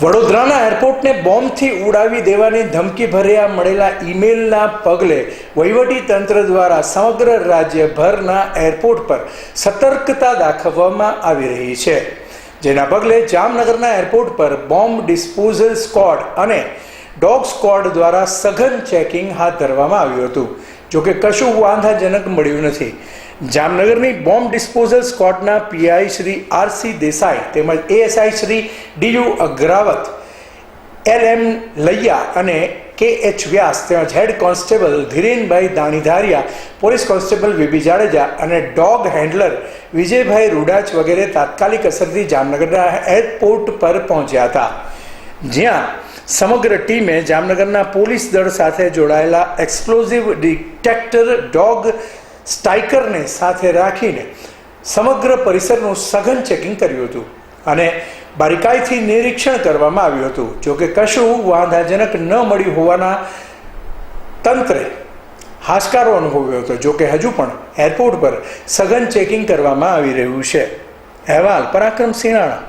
વડોદરાના એરપોર્ટને બોમ્બથી ઉડાવી દેવાની ધમકી ભર્યા મળેલા ઈમેલના પગલે તંત્ર દ્વારા સમગ્ર રાજ્યભરના એરપોર્ટ પર સતર્કતા દાખવવામાં આવી રહી છે. જેના પગલે જામનગરના એરપોર્ટ પર બોમ્બ ડિસ્પોઝલ સ્કોડ અને ડોગ સ્ક્વોડ દ્વારા સઘન ચેકિંગ હાથ ધરવામાં આવ્યું હતું. જોકે કશું વાંધાજનક મળ્યું નથી. જામનગરની bomb disposal સ્કોટના PI Shri R C Desai તેમજ ASI Shri D U Agravat L M Laiya અને કે એચ વ્યાસ તેમજ head constable Dhirenbhai Danidhariya, police constable V B Jadeja અને ડોગ હેન્ડલર વિજયભાઈ રૂડાચ વગેરે તાત્કાલિક અસરથી જામનગરના એરપોર્ટ પર પહોંચ્યા હતા. જ્યાં સમગ્ર ટીમે જામનગરના પોલીસ દળ સાથે જોડાયેલા એક્સપ્લોઝિવ ડિટેક્ટર ડોગ સ્ટાઇકરને સાથે રાખીને સમગ્ર પરિસરનું સઘન ચેકિંગ કર્યું હતું અને બારીકાઈથી નિરીક્ષણ કરવામાં આવ્યું હતું. જોકે કશું વાંધાજનક ન મળ્યું હોવાના તંત્રે હાશકારો અનુભવ્યો હતો. જોકે હજુ પણ એરપોર્ટ પર સઘન ચેકિંગ કરવામાં આવી રહ્યું છે. અહેવાલ, પરાક્રમ સિંહાણા.